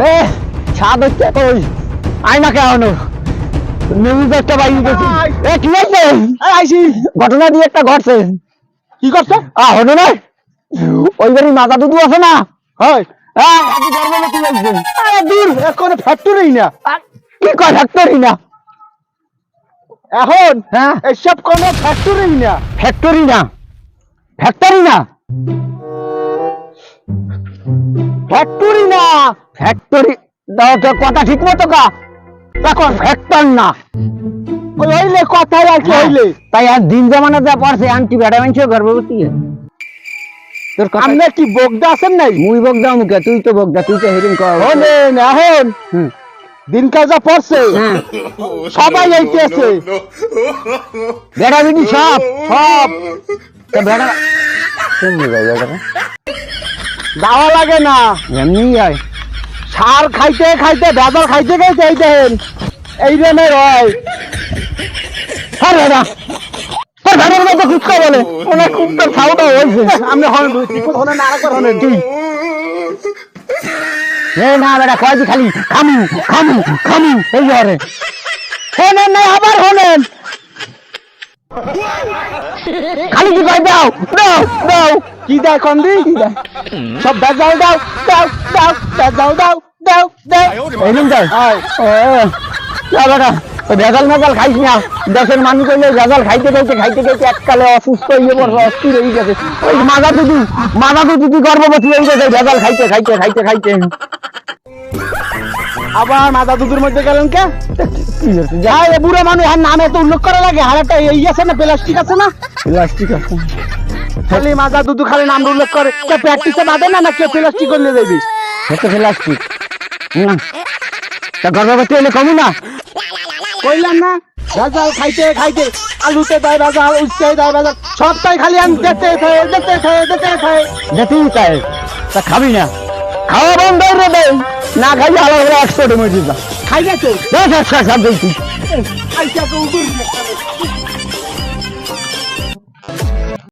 এ ছাদ হচ্ছে কই আইনা কে আনো নিউজ একটা গেছি। এ কি হয়েছে? আইসি। ঘটনা দিয়ে একটা ঘটছে। কি করছে? আ হলো না? ওই বাড়ি মাথা দুধু আছে না? হয়। হ্যাঁ আরে দূর এখন ফ্যাক্টরি না। কি কয় ফ্যাক্টরি না? এখন হ্যাঁ। এসব কোনো ফ্যাক্টরি না। ফ্যাক্টরি না। ফ্যাক্টরি না? ফ্যাক্টরি দাও তো কথা ঠিক মতো কা। দেখো ফ্যাক্টর না। হইলে কথা রাখি হইলে। তাই আর দিন জামানা যা পড়ছে আন্টি গর্ভবতী। তোর আমরা কি বগদা আছেন নাই? মুই বগদা মুখে তুই তো বগদা তুই তো হেরিং কর। হলেন এখন। দিন কাজা পড়ছে। সবাই আইতেছে বেড়া বিনি সব সব। তা বেড়া দাওয়া লাগে না। এমনি যায় সার খাইতে খাইতে ভেজাল খাইতে খাইতে এই দেখেন এই রেমে রয়। হ্যাঁ দাদা মধ্যে কুচকা বলে। ওনার হয়েছে। আমি হন হলেন না আরেকবার হলেন। তুই এ না বেটা কয়দি খালি খামু খামু খামু এই আবার খালি কি কয় দাও দাও দাও। কি দেয় কন্দি? কি দেয়? সব দাও দাও দাও বেজাল দাও দাও। দাও এইরকম দাও ও যা বেটা ওই ভেজাল মেজাল খাইস না দেশের মানুষ হইলে ভেজাল খাইতে খাইতে খাইতে খাইতে এককালে অসুস্থ হয়ে পড়ছে অস্থির হয়ে গেছে ওই মাজা দুধু গর্ভবতী হয়ে গেছে ভেজাল খাইতে খাইতে খাইতে খাইতে আবার মাদা দুধের মধ্যে গেলেন কে যা এ বুড়ো মানুষ আর নামে তো উল্লেখ করা লাগে আর একটা এই আছে না প্লাস্টিক আছে না প্লাস্টিক আছে খালি মাজা দুধু খালি নাম উল্লেখ করে কে প্র্যাকটিসে বাঁধে না না কে প্লাস্টিক করলে যাবি সেটা প্লাস্টিক তা গর্ভবতী হলে কমু না? কইলাম না। ভেজাল খাইতে খাইতে। আলুতে দেয় ভেজাল উচ্ছে দেয় ভেজাল সবটাই খালি আমি যেতে থাকে যেতে থাকে যেতে থাকে যেতেই চাই। তা খাবি না। খাওয়া বন্ধ করে দে। না খাই আলাদা করে একশো মরে যা। খাই দেখ একশো সব দেখছি